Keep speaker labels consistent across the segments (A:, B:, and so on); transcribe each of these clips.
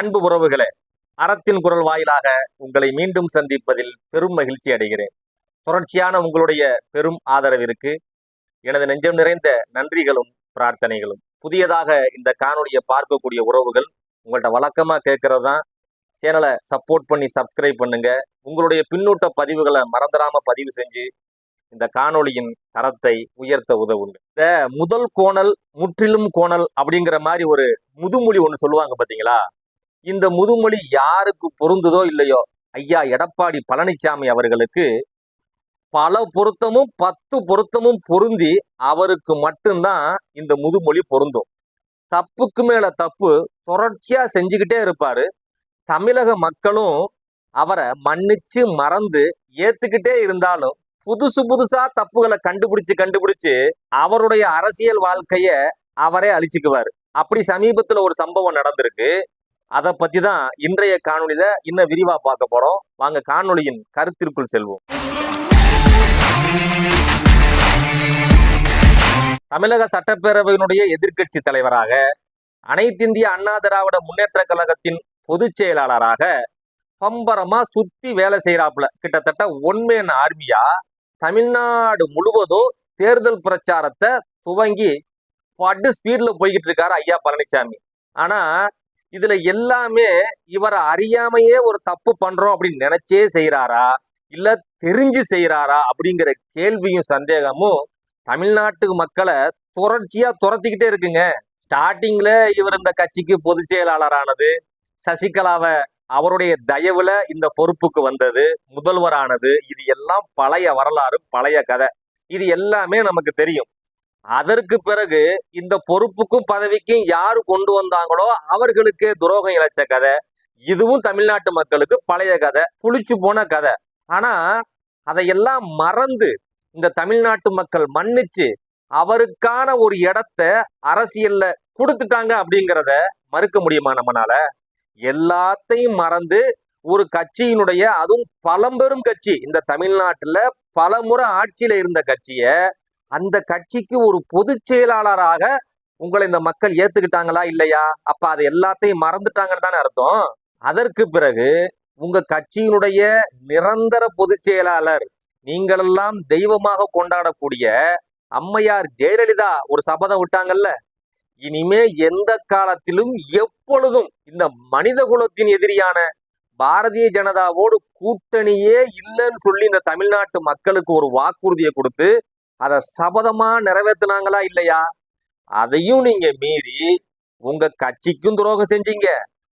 A: அன்பு உறவுகளே அறத்தின் குரல் வாயிலாக உங்களை மீண்டும் சந்திப்பதில் பெரும் மகிழ்ச்சி அடைகிறேன். தொடர்ச்சியான உங்களுடைய பெரும் ஆதரவிற்கு எனது நெஞ்சம் நிறைந்த நன்றிகளும் பிரார்த்தனைகளும். புதியதாக இந்த காணொலியை பார்க்கக்கூடிய உறவுகள் உங்கள்ட்ட வழக்கமா கேட்கறது தான் சேனலை சப்போர்ட் பண்ணி சப்ஸ்கிரைப் பண்ணுங்க. உங்களுடைய பின்னூட்ட பதிவுகளை மறந்துடாம பதிவு செஞ்சு இந்த காணொளியின் தரத்தை உயர்த்த உதவுங்க. இந்த முதல் கோணல் முற்றிலும் கோணல் அப்படிங்கிற மாதிரி ஒரு முதுமொழி ஒன்று சொல்லுவாங்க பாத்தீங்களா? இந்த முதுமொழி யாருக்கு பொருந்துதோ இல்லையோ? ஐயா எடப்பாடி பழனிசாமி அவர்களுக்கு பல பொருத்தமும் பத்து பொருத்தமும் பொருந்தி அவருக்கு மட்டும்தான் இந்த முதுமொழி பொருந்தும். தப்புக்கு மேல தப்பு தொடர்ச்சியா செஞ்சுக்கிட்டே இருப்பாரு. தமிழக மக்களும் அவரை மன்னிச்சு மறந்து ஏத்துக்கிட்டே இருந்தாலும் புதுசு புதுசா தப்புகளை கண்டுபிடிச்சு கண்டுபிடிச்சு அவருடைய அரசியல் வாழ்க்கைய அவரே அழிச்சுக்குவாரு. அப்படி சமீபத்துல ஒரு சம்பவம் நடந்திருக்கு. அதை பத்தி தான் இன்றைய காணொளியில இன்னும் விரிவா பார்க்க போறோம். வாங்க காணொலியின் கருத்திற்குள் செல்வோம். தமிழக சட்டப்பேரவையினுடைய எதிர்க்கட்சி தலைவராக அனைத்திந்திய அண்ணா திராவிட முன்னேற்ற கழகத்தின் பொதுச் செயலாளராக பம்பரமா சுத்தி வேலை செய்யறாப்புல கிட்டத்தட்ட ஒன்மேன் ஆர்மியா தமிழ்நாடு முழுவதும் தேர்தல் பிரச்சாரத்தை துவங்கி படு ஸ்பீட்ல போய்கிட்டு இருக்காரு ஐயா பழனிசாமி ஆனா இதுல எல்லாமே இவரை அறியாமையே ஒரு தப்பு பண்றோம் அப்படின்னு நினைச்சே செய்யறாரா இல்ல தெரிஞ்சு செய்யறாரா அப்படிங்கிற கேள்வியும் சந்தேகமும் தமிழ்நாட்டு மக்களை தொடர்ச்சியா துரத்திக்கிட்டே இருக்குங்க. ஸ்டார்டிங்ல இவர் இந்த கட்சிக்கு பொதுச் செயலாளரானது சசிகலாவை அவருடைய தயவுல இந்த பொறுப்புக்கு வந்தது முதல்வரானது. இது எல்லாம் பழைய வரலாறு பழைய கதை. இது எல்லாமே நமக்கு தெரியும். அதற்கு பிறகு இந்த பொறுப்புக்கும் பதவிக்கும் யாரு கொண்டு வந்தாங்களோ அவர்களுக்கு துரோகம் இழைச்ச கதை. இதுவும் தமிழ்நாட்டு மக்களுக்கு பழைய கதை புளிச்சு போன கதை. ஆனா அதையெல்லாம் மறந்து இந்த தமிழ்நாட்டு மக்கள் மன்னிச்சு அவருக்கான ஒரு இடத்த அரசியல்ல கொடுத்துட்டாங்க அப்படிங்கிறத மறுக்க முடியுமா நம்மளால எல்லாத்தையும் மறந்து ஒரு கட்சியினுடைய அதுவும் பழம்பெரும் கட்சி இந்த தமிழ்நாட்டுல பல முறை ஆட்சியில இருந்த கட்சியை அந்த கட்சிக்கு ஒரு பொதுச் செயலாளராக உங்களை இந்த மக்கள் ஏத்துக்கிட்டாங்களா இல்லையா? அப்ப அது எல்லாத்தையும் மறந்துட்டாங்கன்னு தானே அர்த்தம். அதற்கு பிறகு உங்க கட்சியினுடைய நிரந்தர பொதுச் செயலாளர் நீங்களெல்லாம் தெய்வமாக கொண்டாடக்கூடிய அம்மையார் ஜெயலலிதா ஒரு சபதம் விட்டாங்கல்ல? இனிமே எந்த காலத்திலும் எப்பொழுதும் இந்த மனித குலத்தின் எதிரியான பாரதிய ஜனதாவோடு கூட்டணியே இல்லைன்னு சொல்லி இந்த தமிழ்நாட்டு மக்களுக்கு ஒரு வாக்குறுதியை கொடுத்து அதை சபதமாக நிறைவேத்துனாங்களா இல்லையா? அதையும் நீங்கள் மீறி உங்கள் கட்சிக்கும் துரோகம் செஞ்சீங்க.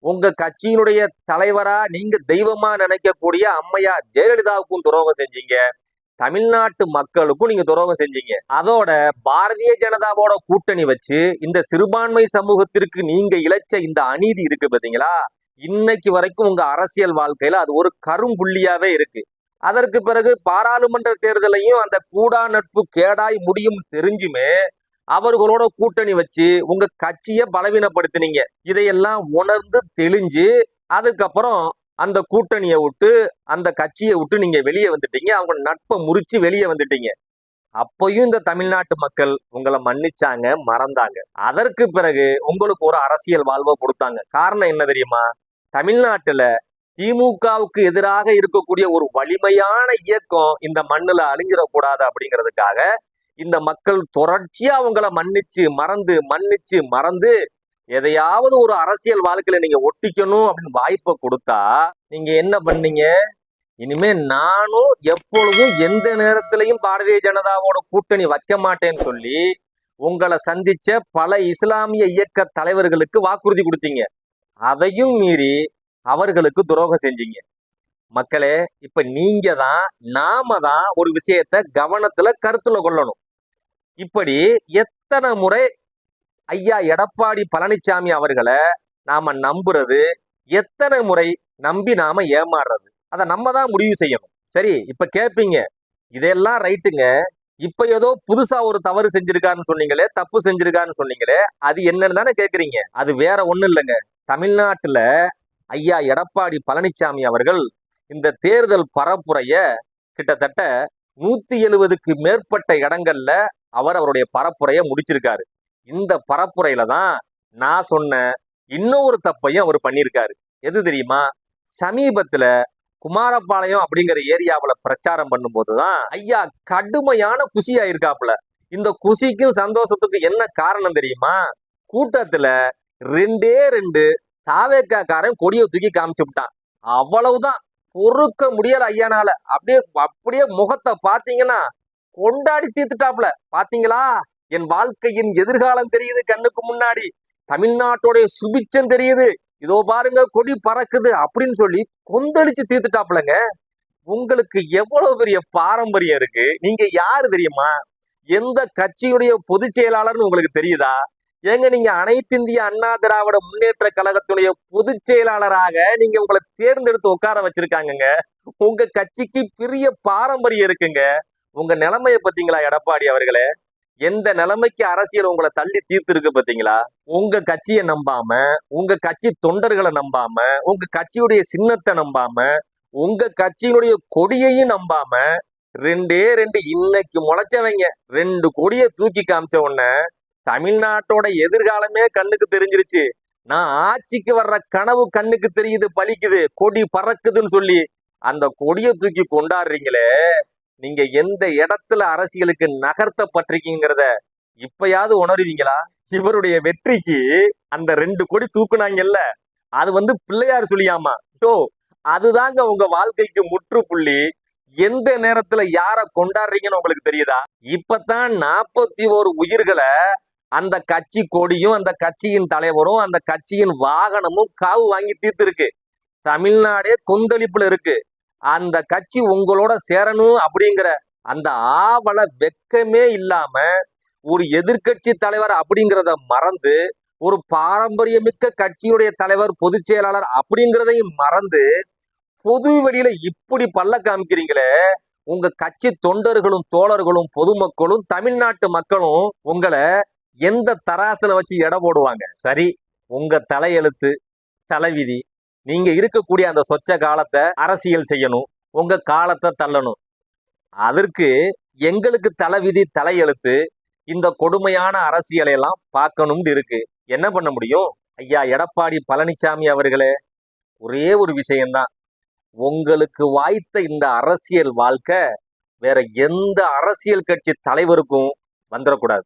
A: உங்க கட்சியினுடைய தலைவரா நீங்க தெய்வமா நினைக்கக்கூடிய அம்மையார் ஜெயலலிதாவுக்கும் துரோகம் செஞ்சீங்க. தமிழ்நாட்டு மக்களுக்கும் நீங்க துரோகம் செஞ்சீங்க. அதோட பாரதிய ஜனதாவோட கூட்டணி வச்சு இந்த சிறுபான்மை சமூகத்திற்கு நீங்க இழைச்ச இந்த அநீதி இருக்கு பாத்தீங்களா? இன்னைக்கு வரைக்கும் உங்க அரசியல் வாழ்க்கையில அது ஒரு கரும்புள்ளியாவே இருக்கு. அதற்கு பிறகு பாராளுமன்ற தேர்தலையும் அந்த கூடா நட்பு கேடாய் முடியும் தெரிஞ்சுமே அவர்களோட கூட்டணி வச்சு உங்க கட்சியை பலவீனப்படுத்தினீங்க. இதையெல்லாம் உணர்ந்து தெளிஞ்சு அதுக்கப்புறம் அந்த கூட்டணியை விட்டு அந்த கட்சியை விட்டு நீங்க வெளியே வந்துட்டீங்க. அவங்க நட்பை முறிச்சு வெளியே வந்துட்டீங்க. அப்பையும் இந்த தமிழ்நாட்டு மக்கள் உங்களை மன்னிச்சாங்க மறந்தாங்க. அதற்கு பிறகு உங்களுக்கு ஒரு அரசியல் வாழ்வை கொடுத்தாங்க. காரணம் என்ன தெரியுமா? தமிழ்நாட்டுல திமுகவுக்கு எதிராக இருக்கக்கூடிய ஒரு வலிமையான இயக்கம் இந்த மண்ணுல அழிஞ்சிடக்கூடாது அப்படிங்கிறதுக்காக இந்த மக்கள் தொடர்ச்சியா அவங்கள மன்னிச்சு மறந்து மன்னிச்சு மறந்து எதையாவது ஒரு அரசியல் வாழ்க்கையில நீங்க ஒட்டிக்கணும் அப்படின்னு வாய்ப்பை கொடுத்தா நீங்க என்ன பண்ணீங்க? இனிமே நானும் எப்பொழுதும் எந்த நேரத்திலையும் பாரதிய ஜனதாவோட கூட்டணி வைக்க மாட்டேன்னு சொல்லி உங்களை சந்திச்ச பல இஸ்லாமிய இயக்க தலைவர்களுக்கு வாக்குறுதி கொடுத்தீங்க. அதையும் மீறி அவர்களுக்கு துரோகம் செஞ்சீங்க. மக்களே இப்ப நீங்க தான் நாம தான் ஒரு விஷயத்த கவனத்துல கருத்துல கொள்ளணும். இப்படி எத்தனை முறை ஐயா எடப்பாடி பழனிசாமி அவர்களை நாம நம்புறது எத்தனை முறை நம்பி நாம ஏமாறுறது அதை நம்ம தான் முடிவு செய்யணும். சரி இப்ப கேட்பீங்க இதெல்லாம் ரைட்டுங்க. இப்ப ஏதோ புதுசா ஒரு தவறு செஞ்சிருக்காருன்னு சொன்னீங்களே தப்பு செஞ்சிருக்காருன்னு சொன்னீங்களே அது என்னன்னு தானே கேக்குறீங்க. அது வேற ஒண்ணும் இல்லைங்க. தமிழ்நாட்டுல ஐயா எடப்பாடி பழனிசாமி அவர்கள் இந்த தேர்தல் பரப்புரைய கிட்டத்தட்ட நூத்தி எழுபதுக்கு மேற்பட்ட இடங்கள்ல அவர் அவருடைய பரப்புரைய முடிச்சிருக்காரு. இந்த பரப்புரையில தான் நான் சொன்ன இன்னொரு தப்பையும் அவர் பண்ணியிருக்காரு எது தெரியுமா? சமீபத்துல குமாரபாளையம் அப்படிங்கிற ஏரியாவில் பிரச்சாரம் பண்ணும்போதுதான் ஐயா கடுமையான குசி ஆயிருக்காப்புல இந்த குசிக்கும் சந்தோஷத்துக்கும் என்ன காரணம் தெரியுமா? கூட்டத்துல ரெண்டே ரெண்டு தாவேக்காரன் கொடியை தூக்கி காமிச்சு விட்டான். அவ்வளவுதான். பொறுக்க முடியல ஐயானால. அப்படியே அப்படியே முகத்தை பாத்தீங்கன்னா கொண்டாடி தீர்த்துட்டாப்ல பாத்தீங்களா என் வாழ்க்கையின் எதிர்காலம் தெரியுது கண்ணுக்கு முன்னாடி. தமிழ்நாட்டோடைய சுபிச்சம் தெரியுது. இதோ பாருங்க கொடி பறக்குது அப்படின்னு சொல்லி கொந்தளிச்சு தீர்த்துட்டாப்லங்க உங்களுக்கு எவ்வளவு பெரிய பாரம்பரியம் இருக்கு? நீங்க யாரு தெரியுமா? எந்த கட்சியுடைய பொதுச் செயலாளர்னு உங்களுக்கு தெரியுதா? ஏங்க நீங்க அனைத்து இந்திய அண்ணா திராவிட முன்னேற்ற கழகத்துடைய பொதுச் செயலாளராக நீங்க உங்களை தேர்ந்தெடுத்து உட்கார வச்சிருக்காங்கங்க. உங்க கட்சிக்கு பெரிய பாரம்பரியம் இருக்குங்க. உங்க நிலைமைய பாத்தீங்களா எடப்பாடி அவர்களே? எந்த நிலைமைக்கு அரசியல் உங்களை தள்ளி தீர்த்திருக்கு பாத்தீங்களா உங்க கட்சியை நம்பாம உங்க கட்சி தொண்டர்களை நம்பாம உங்க கட்சியுடைய சின்னத்தை நம்பாம உங்க கட்சியினுடைய கொடியையும் நம்பாம ரெண்டே ரெண்டு இன்னைக்கு முளைச்சவங்க. ரெண்டு கொடியை தூக்கி காமிச்ச உடனே தமிழ்நாட்டோட எதிர்காலமே கண்ணுக்கு தெரிஞ்சிருச்சு. நான் ஆட்சிக்கு வர்ற கனவு கண்ணுக்கு தெரியுது பலிக்குது கொடி பறக்குதுன்னு சொல்லி அந்த கொடியை தூக்கி கொண்டாடுறீங்களே நீங்க எந்த இடத்துல அரசியலுக்கு நகர்த்தப்பட்டிருக்கீங்கிறத இப்பயாவது உணருவீங்களா? இவருடைய வெற்றிக்கு அந்த ரெண்டு கொடி தூக்குனாங்கல்ல அது வந்து பிள்ளையார் சொல்லியாமா? ஸோ அதுதாங்க உங்க வாழ்க்கைக்கு முற்றுப்புள்ளி. எந்த நேரத்துல யார கொண்டாடுறீங்கன்னு உங்களுக்கு தெரியுதா? இப்பதான் நாற்பத்தி ஒரு உயிர்களை அந்த கட்சி கொடியும் அந்த கட்சியின் தலைவரும் அந்த கட்சியின் வாகனமும் காவு வாங்கி தீர்த்துருக்கு. தமிழ்நாடே கொந்தளிப்புல இருக்கு. அந்த கட்சி உங்களோட சேரணும் அப்படிங்கிற அந்த ஆவல வெக்கமே இல்லாம ஒரு எதிர்க்கட்சி தலைவர் அப்படிங்கிறத மறந்து ஒரு பாரம்பரியமிக்க கட்சியுடைய தலைவர் பொதுச் செயலாளர் அப்படிங்கிறதையும் மறந்து பொது வெளியில இப்படி பல்ல காமிக்கிறீங்களே உங்க கட்சி தொண்டர்களும் தோழர்களும் பொதுமக்களும் தமிழ்நாட்டு மக்களும் உங்களை எந்த தராசில் வச்சு எடை போடுவாங்க? சரி உங்க தலையெழுத்து தலைவிதி நீங்க இருக்கக்கூடிய அந்த சொச்ச காலத்தை அரசியல் செய்யணும் உங்க காலத்தை தள்ளணும். அதற்கு எங்களுக்கு தலைவிதி தலையெழுத்து இந்த கொடுமையான அரசியலை எல்லாம் பார்க்கணும்னு இருக்கு. என்ன பண்ண முடியும்? ஐயா எடப்பாடி பழனிசாமி அவர்களே ஒரே ஒரு விஷயம்தான். உங்களுக்கு வாய்த்த இந்த அரசியல் வாழ்க்கை வேற எந்த அரசியல் கட்சி தலைவருக்கும் வந்துடக்கூடாது